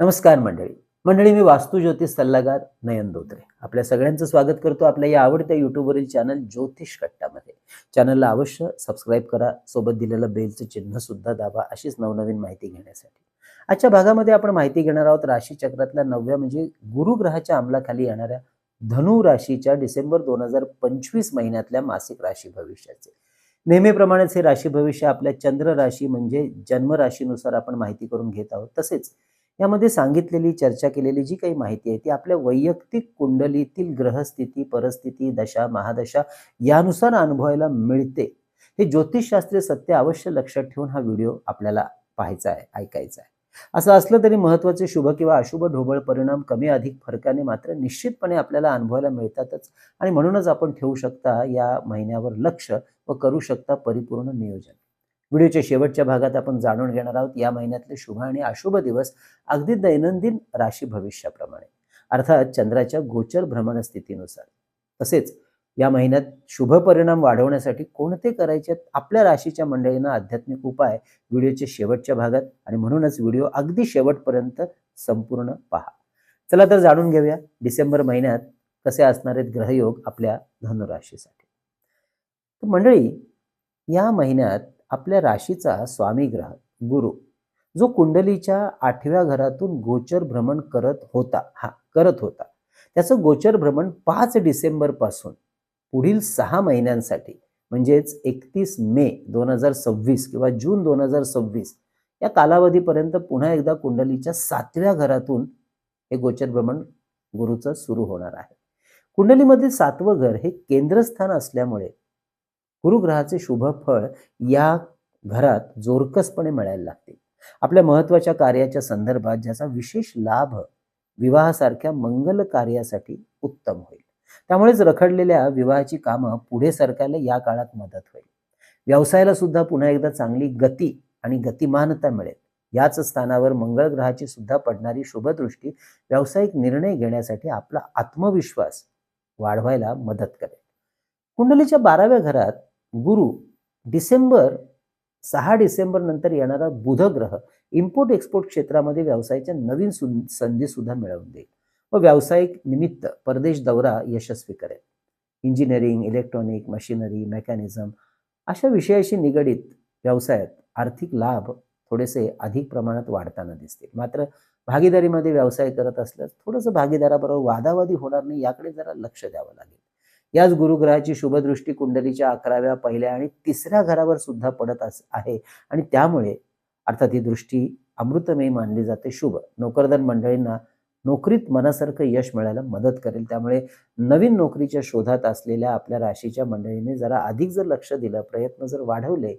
नमस्कार मंडळी. मंडळी मी वास्तू ज्योतिष सल्लागार नयन धोत्रे. आपल्या सगळ्यांचं स्वागत करतो आपल्या या आवडत्या युट्यूबवरील चॅनल ज्योतिष कट्टामध्ये. चॅनलला अवश्य सबस्क्राईब करा. सोबत दिलेलं बेलचं चिन्ह सुद्धा दाबा अशीच नवनवीन माहिती घेण्यासाठी. आजच्या भागामध्ये आपण माहिती घेणार आहोत राशीचक्रातल्या नवव्या म्हणजे गुरुग्रहाच्या अंमलाखाली येणाऱ्या धनु राशीच्या डिसेंबर दोन हजार पंचवीस महिन्यातल्या मासिक राशी भविष्याचे. नेहमीप्रमाणेच हे राशी भविष्य आपल्या चंद्र राशी म्हणजे जन्म राशीनुसार आपण माहिती करून घेत आहोत. तसेच यामध्ये सांगितलेली चर्चा केलेली जी काही माहिती आहे ती आपल्या वैयक्तिक कुंडलीतील ग्रहस्थिती परिस्थिती दशा महादशा यानुसार अनुभवायला मिळते. हे ज्योतिषशास्त्रीय सत्य अवश्य लक्षात ठेवून हा व्हिडिओ आपल्याला पाहायचा आहे ऐकायचा आहे. असं असलं तरी महत्त्वाचे शुभ किंवा अशुभ ढोबळ परिणाम कमी अधिक फरकाने मात्र निश्चितपणे आपल्याला अनुभवायला मिळतातच आणि म्हणूनच आपण ठेवू शकता या महिन्यावर लक्ष व करू शकता परिपूर्ण नियोजन. व्हिडिओच्या शेवटच्या भागात आपण जाणून घेणार आहोत या महिन्यातले शुभ आणि अशुभ दिवस अगदी दैनंदिन राशी भविष्याप्रमाणे. अर्थात चंद्राच्या गोचर भ्रमण स्थितीनुसार. तसेच या महिन्यात शुभ परिणाम वाढवण्यासाठी कोणते करायचे आपल्या राशीच्या मंडळींना आध्यात्मिक उपाय व्हिडिओच्या शेवटच्या भागात आणि म्हणूनच व्हिडिओ अगदी शेवटपर्यंत संपूर्ण पहा. चला तर जाणून घेऊया डिसेंबर महिन्यात कसे असणार आहेत ग्रहयोग आपल्या धनुराशीसाठी. मंडळी या महिन्यात आपल्या राशीचा स्वामी ग्रह गुरु जो कुंडलीच्या आठव्या घरातून गोचर भ्रमण करत होता हा करत होता. त्याचं गोचर भ्रमण पाच डिसेंबरपासून पुढील सहा महिन्यांसाठी म्हणजेच एकतीस मे दोन हजार सव्वीस किंवा जून दोन हजार सव्वीस या कालावधीपर्यंत पुन्हा एकदा कुंडलीच्या सातव्या घरातून हे गोचर भ्रमण गुरुचं सुरू होणार आहे. कुंडलीमधील सातवं घर हे केंद्रस्थान असल्यामुळे गुरुग्रहाचे शुभ फळ या घरात जोरकसपणे मिळायला लागतील आपल्या महत्त्वाच्या कार्याच्या संदर्भात ज्याचा विशेष लाभ विवाहासारख्या मंगल कार्यासाठी उत्तम होईल. त्यामुळेच रखडलेल्या विवाहाची कामं पुढे सरकायला या काळात मदत होईल. व्यवसायाला सुद्धा पुन्हा एकदा चांगली गती आणि गतिमानता मिळेल. याच स्थानावर मंगळ ग्रहाची सुद्धा पडणारी शुभदृष्टी व्यावसायिक निर्णय घेण्यासाठी आपला आत्मविश्वास वाढवायला मदत करेल. कुंडलीच्या बाराव्या घरात गुरु डिसेंबर सहा डिसेंबर नंतर येणारा बुध ग्रह इम्पोर्ट एक्सपोर्ट क्षेत्रामध्ये व्यवसायाच्या नवीन सु- संधी सुद्धा मिळवून देईल. व व्यावसायिक निमित्त परदेश दौरा यशस्वी करेल. इंजिनिअरिंग इलेक्ट्रॉनिक मशिनरी मेकॅनिझम अशा विषयाशी निगडीत व्यवसायात आर्थिक लाभ थोडेसे अधिक प्रमाणात वाढताना दिसतील. मात्र भागीदारीमध्ये व्यवसाय करत असल्यास थोडंसं भागीदाराबरोबर वादावादी होणार नाही याकडे जरा लक्ष द्यावं लागेल. याच गुरुग्रहाची शुभदृष्टी कुंडलीच्या अकराव्या पहिल्या आणि तिसऱ्या घरावर सुद्धा पडत आहे. आणि त्यामुळे अर्थात ही दृष्टी अमृतमयी मानली जाते शुभ. नोकरदार मंडळींना नोकरीत मनासारखं यश मिळायला मदत करेल. त्यामुळे नवीन नोकरीच्या शोधात असलेल्या आपल्या राशीच्या मंडळीने जरा अधिक जर लक्ष दिलं प्रयत्न जर वाढवले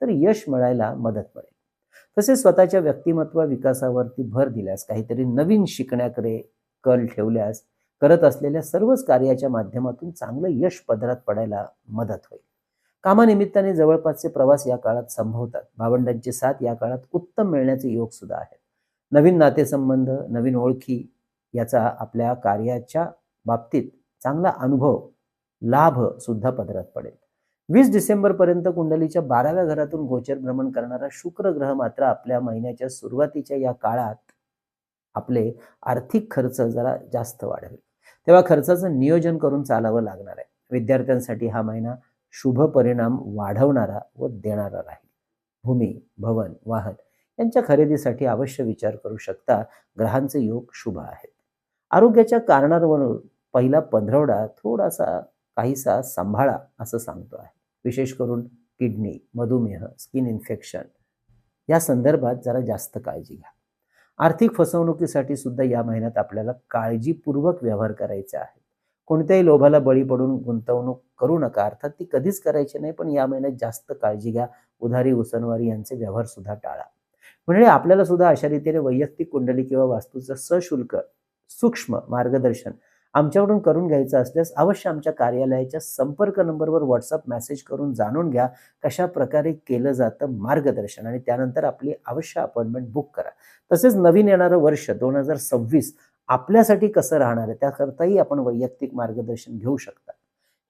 तर यश मिळायला मदत मिळेल. तसेच स्वतःच्या व्यक्तिमत्व विकासावरती भर दिल्यास काहीतरी नवीन शिकण्याकडे कल ठेवल्यास करत असलेल्या सर्वच कार्याच्या माध्यमातून चांगलं यश पदरात पडायला मदत होईल. कामानिमित्ताने जवळपासचे प्रवास या काळात संभवतात. भावंडांची साथ या काळात उत्तम मिळण्याचे योग सुद्धा आहेत. नवीन नातेसंबंध नवीन ओळखी याचा आपल्या कार्याच्या बाबतीत चांगला अनुभव लाभ सुद्धा पदरात पडेल. वीस डिसेंबर पर्यंत कुंडलीच्या बाराव्या घरातून गोचर भ्रमण करणारा शुक्र ग्रह मात्र आपल्या महिन्याच्या सुरुवातीच्या या काळात आपले आर्थिक खर्च जरा जास्त वाढवेल. तेव्हा खर्चाचं नियोजन करून चालावं लागणार आहे. विद्यार्थ्यांसाठी हा महिना शुभ परिणाम वाढवणारा व देणारा राहील. भूमी भवन वाहन यांच्या खरेदीसाठी अवश्य विचार करू शकता. ग्रहांचे योग शुभ आहेत. आरोग्याच्या कारणांवरून पहिला पंधरवडा थोडासा काहीसा सांभाळा असं सांगतो आहे. विशेष करून किडनी मधुमेह स्किन इन्फेक्शन या संदर्भात जरा जास्त काळजी घ्या. आर्थिक फसवणुकीसाठी सुद्धा या महिन्यात आपल्याला काळजीपूर्वक व्यवहार करायचे आहे कोणत्याही लोभाला बळी पडून गुंतवणूक करू नका. अर्थात ती कधीच करायची नाही पण या महिन्यात जास्त काळजी घ्या. उधारी उसनवारी यांचे व्यवहार सुद्धा टाळा. म्हणजे आपल्याला सुद्धा अशा रीतीने वैयक्तिक कुंडली किंवा वास्तूचं सशुल्क सूक्ष्म मार्गदर्शन आमच्याकडून करून घ्यायचं असल्यास अवश्य आमच्या कार्यालयाच्या संपर्क नंबरवर व्हॉट्सअप मेसेज करून जाणून घ्या कशा प्रकारे केलं जातं मार्गदर्शन आणि त्यानंतर आपली अवश्य अपॉइंटमेंट बुक करा. तसेच नवीन येणारं वर्ष दोन हजार सव्वीस आपल्यासाठी कसं राहणार आहे त्याकरताही आपण वैयक्तिक मार्गदर्शन घेऊ शकता.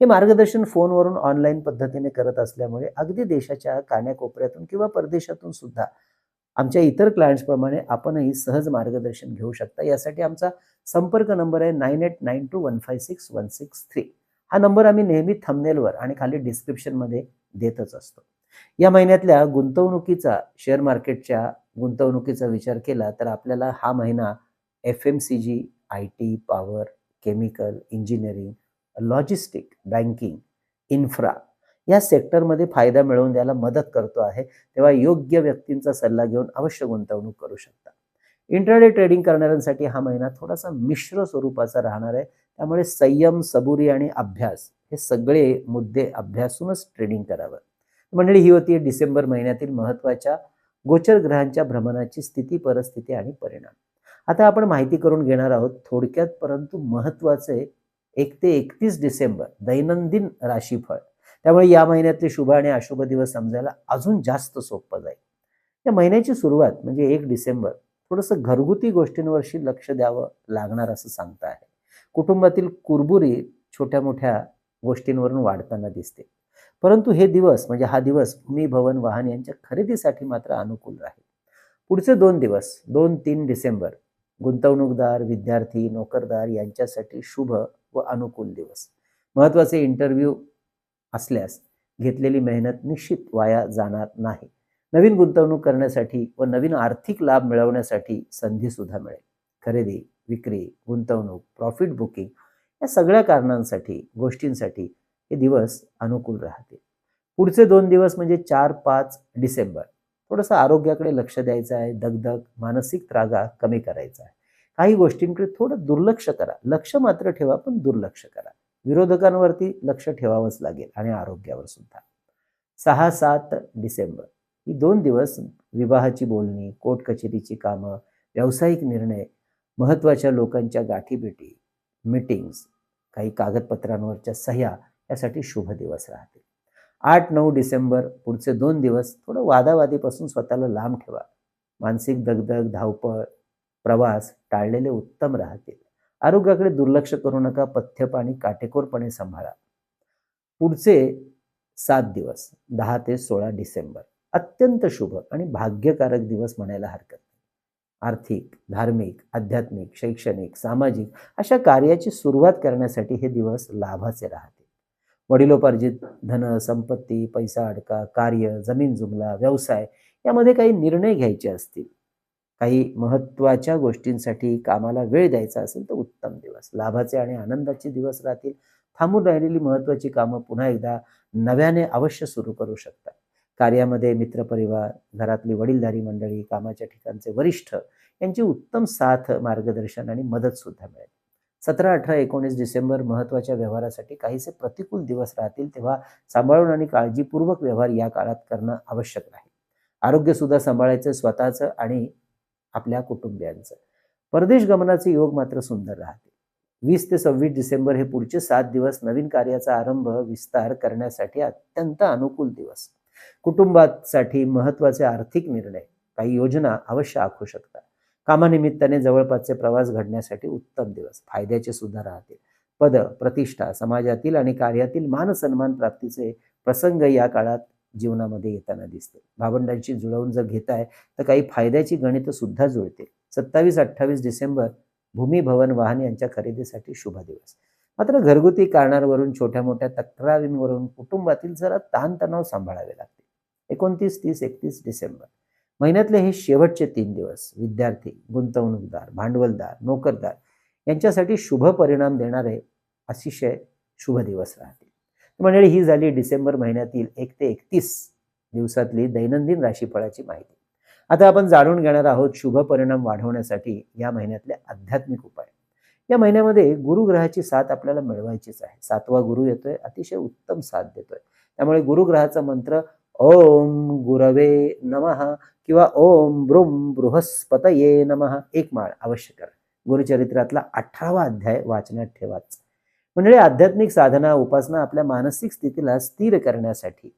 हे मार्गदर्शन फोनवरून ऑनलाईन पद्धतीने करत असल्यामुळे अगदी देशाच्या कान्याकोपऱ्यातून किंवा परदेशातून सुद्धा आमच्या इतर क्लायंट्सप्रमाणे आपणही सहज मार्गदर्शन घेऊ शकता. यासाठी आमचा संपर्क नंबर आहे nine eight nine two one five six one six three. हा नंबर आम्ही नेहमी थंबनेलवर आणि खाली डिस्क्रिप्शनमध्ये देतच असतो. या महिन्यातल्या गुंतवणुकीचा शेअर मार्केटच्या गुंतवणुकीचा विचार केला तर आपल्याला हा महिना F M C G I T power chemical engineering logistic banking infra या सेक्टरमध्ये फायदा मिळवून द्यायला मदत करतो आहे तेव्हा योग्य व्यक्तींचा सल्ला घेऊन अवश्य गुंतवणूक करू शकता. इंटरडे ट्रेडिंग करणाऱ्यांसाठी हा महिना थोडासा मिश्र स्वरूपाचा राहणार आहे. त्यामुळे संयम सबुरी आणि अभ्यास हे सगळे मुद्दे अभ्यासूनच ट्रेडिंग करावं. मंडळी ही होती डिसेंबर महिन्यातील महत्त्वाच्या गोचर ग्रहांच्या भ्रमणाची स्थिती परिस्थिती आणि परिणाम. आता आपण माहिती करून घेणार आहोत थोडक्यात परंतु महत्त्वाचे एक ते एकतीस डिसेंबर दैनंदिन राशीफळ. त्यामुळे या महिन्यातले शुभ आणि अशुभ दिवस समजायला अजून जास्त सोपं जाईल. या महिन्याची सुरुवात म्हणजे एक डिसेंबर थोडंसं घरगुती गोष्टींवरशी लक्ष द्यावं लागणार असं सांगता आहे. कुटुंबातील कुरबुरी छोट्या मोठ्या गोष्टींवरून वाढताना दिसते. परंतु हे दिवस म्हणजे हा दिवस भूमी भवन वाहन यांच्या खरेदीसाठी मात्र अनुकूल राहील. पुढचे दोन दिवस दोन तीन डिसेंबर गुंतवणूकदार विद्यार्थी नोकरदार यांच्यासाठी शुभ व अनुकूल दिवस. महत्त्वाचे इंटरव्ह्यू असल्यास घेतलेली मेहनत निश्चित वाया जाणार नाही. नवीन गुंतवणूक करण्यासाठी व नवीन आर्थिक लाभ मिळवण्यासाठी संधी सुद्धा मिळेल. खरेदी विक्री गुंतवणूक प्रॉफिट बुकिंग या सगळ्या कारणांसाठी गोष्टींसाठी हे दिवस अनुकूल राहतील. पुढचे दोन दिवस म्हणजे चार पाच डिसेंबर. थोडंसं आरोग्याकडे लक्ष द्यायचं आहे. दगदग मानसिक त्रागा कमी करायचा आहे. काही गोष्टींकडे थोडं दुर्लक्ष करा. लक्ष मात्र ठेवा पण दुर्लक्ष करा. विरोधकांवरती लक्ष ठेवावंच लागेल आणि आरोग्यावर सुद्धा. सहा सात डिसेंबर. ही दोन दिवस विवाहाची बोलणी कोर्ट कचेरीची कामं व्यावसायिक निर्णय महत्त्वाच्या लोकांच्या गाठीभेटी मिटिंग्स काही कागदपत्रांवरच्या सह्या यासाठी शुभ दिवस राहतील. आठ नऊ डिसेंबर पुढचे दोन दिवस थोडं वादावादीपासून स्वतःला लांब ठेवा. मानसिक दगदग धावपळ प्रवास टाळलेले उत्तम राहतील. आरोग्याकडे दुर्लक्ष करू नका पथ्यपाणी काटेकोरपणे सांभाळा. पुढचे सात दिवस दहा ते सोळा डिसेंबर अत्यंत शुभ आणि भाग्यकारक दिवस म्हणायला हरकत नाही. आर्थिक धार्मिक आध्यात्मिक शैक्षणिक सामाजिक अशा कार्याची सुरुवात करण्यासाठी हे दिवस लाभाचे राहतील वडिलोपार्जित धन संपत्ती पैसा अडका कार्य जमीन जुमला व्यवसाय यामध्ये काही निर्णय घ्यायचे असतील काही महत्त्वाच्या गोष्टींसाठी कामाला वेळ द्यायचा असेल तर उत्तम दिवस. लाभाचे आणि आनंदाचे दिवस राहतील. थांबून राहिलेली महत्त्वाची कामं पुन्हा एकदा नव्याने अवश्य सुरू करू शकतात. कार्यामध्ये मित्रपरिवार घरातली वडीलधारी मंडळी कामाच्या ठिकाणचे वरिष्ठ यांची उत्तम साथ मार्गदर्शन आणि मदत सुद्धा मिळेल. सतरा अठरा एकोणीस डिसेंबर महत्त्वाच्या व्यवहारासाठी काहीसे प्रतिकूल दिवस राहतील तेव्हा सांभाळून आणि काळजीपूर्वक व्यवहार या काळात करणं आवश्यक राहील आरोग्य सुद्धा सांभाळायचं स्वतःचं आणि आपल्या कुटुंबियांचं. परदेश गमनाचे योग मात्र सुंदर राहते. वीस ते सव्वीस डिसेंबर हे पुढचे सात दिवस नवीन कार्याचा आरंभ विस्तार करण्यासाठी अत्यंत अनुकूल दिवस. कुटुंबासाठी महत्त्वाचे आर्थिक निर्णय काही योजना अवश्य आखू शकतात कामानिमित्ताने जवळपासचे प्रवास घडण्यासाठी उत्तम दिवस फायद्याचे सुद्धा राहतील पद प्रतिष्ठा समाजातील आणि कार्यातील मान सन्मान प्राप्तीचे प्रसंग या काळात जीवनामध्ये येताना दिसते. भावंडांशी जुळवून जर घेताय तर काही फायद्याची गणित सुद्धा जुळतील. सत्तावीस अठ्ठावीस डिसेंबर भूमी भवन वाहन यांच्या खरेदीसाठी शुभ दिवस. मात्र घरगुती कारणांवरून छोट्या मोठ्या तक्रारींवरून कुटुंबातील जरा ताणतणाव सांभाळावे लागते. एकोणतीस तीस एकतीस डिसेंबर. महिन्यातले हे शेवटचे तीन दिवस विद्यार्थी गुंतवणूकदार भांडवलदार नोकरदार यांच्यासाठी शुभ परिणाम देणारे अतिशय शुभ दिवस राहतील. मंडळी ही झाली डिसेंबर महिन्यातील एक ते एकतीस दिवसातली दैनंदिन राशीफळाची माहिती. आता आपण जाणून घेणार आहोत शुभ परिणाम वाढवण्यासाठी या महिन्यातले आध्यात्मिक उपाय. या महिन्यामध्ये गुरुग्रहाची साथ आपल्याला मिळवायचीच आहे. सातवा गुरु येतोय अतिशय उत्तम साथ देतोय. त्यामुळे गुरुग्रहाचा मंत्र ओम गुरवे नमः किंवा ओम ब्रुम बृहस्पतये नमः एक माळ अवश्य करा. गुरुचरित्रातला अठरावा अध्याय वाचनात ठेवाच. म्हणजे आध्यात्मिक साधना उपासना आपल्या मानसिक स्थितीला स्थिर करण्यासाठी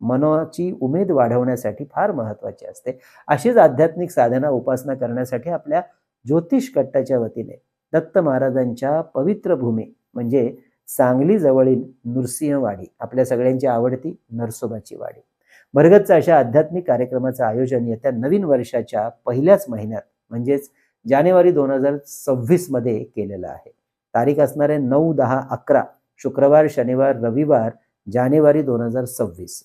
मनाची उमेद वाढवण्यासाठी फार महत्वाची असते. अशीच आध्यात्मिक साधना उपासना करण्यासाठी आपल्या ज्योतिष कट्टाच्या वतीने दत्त महाराजांच्या पवित्र भूमी म्हणजे सांगली जवळील नृसिंहवाडी आपल्या सगळ्यांची आवडती नरसोबाची वाडी. भरगतचं अशा आध्यात्मिक कार्यक्रमाचं आयोजन येत्या नवीन वर्षाच्या पहिल्याच महिन्यात म्हणजेच जानेवारी दोन हजार सव्वीसमध्ये केलेलं आहे. तारीख असणार आहे नऊ दहा अकरा शुक्रवार शनिवार रविवार जानेवारी दोन हजार सव्वीस.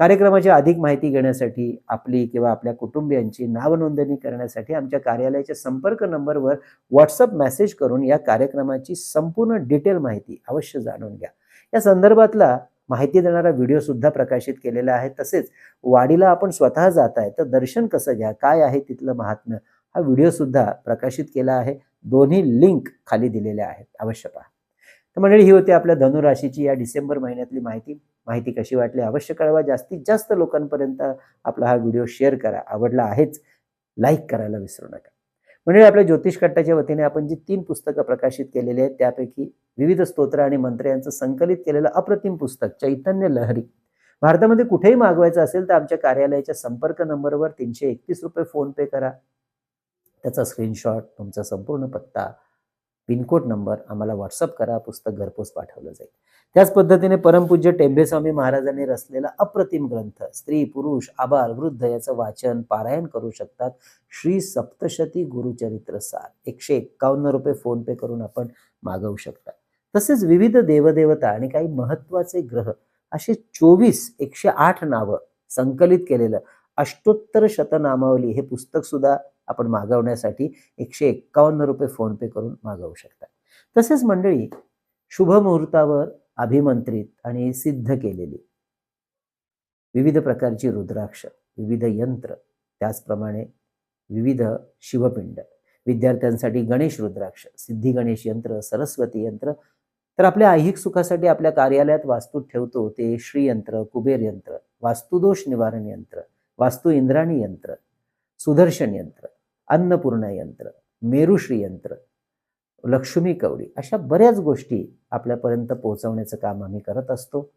कार्यक्रमाची अधिक माहिती घेण्यासाठी आपली किंवा आपल्या कुटुंबियांची नावनोंदणी करण्यासाठी आमच्या कार्यालयाच्या संपर्क नंबरवर व्हॉट्सअप मेसेज करून या कार्यक्रमाची संपूर्ण डिटेल माहिती अवश्य जाणून घ्या. या संदर्भातला माहिती देणारा व्हिडिओ सुद्धा प्रकाशित केलेला आहे. तसेच वाडीला आपण स्वतः जात आहे तर दर्शन कसं घ्या काय आहे तिथलं महात्म्य हा व्हिडिओ सुद्धा प्रकाशित केला आहे. दोन्ही लिंक खाली दिलेल्या आहेत. अवश्य पहा तर मंडळी ही होती आपल्या धनुराशीची या डिसेंबर महिन्यातली माहिती. माहिती कशी वाटली अवश्य कळवा. जास्तीत जास्त लोकांपर्यंत आपला हा व्हिडिओ शेअर करा. आवडला आहेच लाईक करायला विसरू नका. म्हणजे आपल्या ज्योतिष कट्टाच्या वतीने आपण जी तीन पुस्तकं प्रकाशित केलेली आहेत त्यापैकी विविध स्तोत्र आणि मंत्र यांचं संकलित केलेलं अप्रतिम पुस्तक चैतन्य लहरी. भारतामध्ये कुठेही मागवायचं असेल तर आमच्या कार्यालयाच्या संपर्क नंबरवर तीनशे एकतीस रुपये फोन पे करा. त्याचा स्क्रीनशॉट तुमचा संपूर्ण पत्ता पिनकोड नंबर आम्हाला व्हॉट्सअप करा पुस्तक घरपोच पाठवलं जाईल. त्याच पद्धतीने परमपूज्य टेंबेस्वामी महाराजांनी रचलेला अप्रतिम ग्रंथ स्त्री पुरुष आबाल वृद्ध याचं वाचन पारायण करू शकतात. श्री सप्तशती गुरुचरित्र सार एकशे एक्कावन्न रुपये फोनपे करून आपण मागवू शकता. तसेच विविध देवदेवता आणि काही महत्त्वाचे ग्रह असे चोवीस एकशे आठ नावं संकलित केलेलं अष्टोत्तर शतनामावली हे पुस्तक सुद्धा आपण मागवण्यासाठी एकशे एक्कावन्न रुपये फोन पे करून मागवू शकता. तसेच मंडळी शुभ मुहूर्तावर अभिमंत्रित आणि सिद्ध केलेली विविध प्रकारची रुद्राक्ष विविध यंत्र त्याचप्रमाणे विविध शिवपिंड. विद्यार्थ्यांसाठी गणेश रुद्राक्ष सिद्धी गणेश यंत्र सरस्वती यंत्र. तर आपल्या ऐहिक सुखासाठी आपल्या कार्यालयात वास्तू ठेवतो ते श्रीयंत्र कुबेर यंत्र वास्तुदोष निवारण यंत्र वास्तू इंद्राणी यंत्र सुदर्शन यंत्र. अन्नपूर्णा यंत्र मेरुश्री यंत्र लक्ष्मी कवडी अशा बऱ्याच गोष्टी आपल्यापर्यंत पोहोचवण्याचं काम आम्ही करत असतो.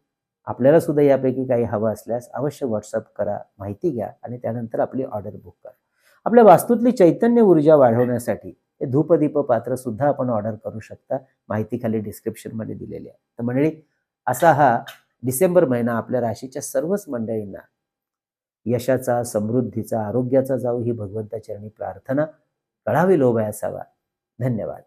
आपल्याला सुद्धा यापैकी काही हवं असल्यास अवश्य व्हॉट्सअप करा माहिती घ्या आणि त्यानंतर आपली ऑर्डर बुक करा. आपल्या वास्तूतली चैतन्य ऊर्जा वाढवण्यासाठी हे धूपदीप पात्र सुद्धा आपण ऑर्डर करू शकता. माहिती खाली डिस्क्रिप्शनमध्ये दिलेली आहे. तर मंडळी असा हा डिसेंबर महिना आपल्या राशीच्या सर्वच मंडळींना यशाचा समृद्धीचा आरोग्याचा जाऊ ही भगवंताचरणी प्रार्थना. कळावी लोभ असावा धन्यवाद.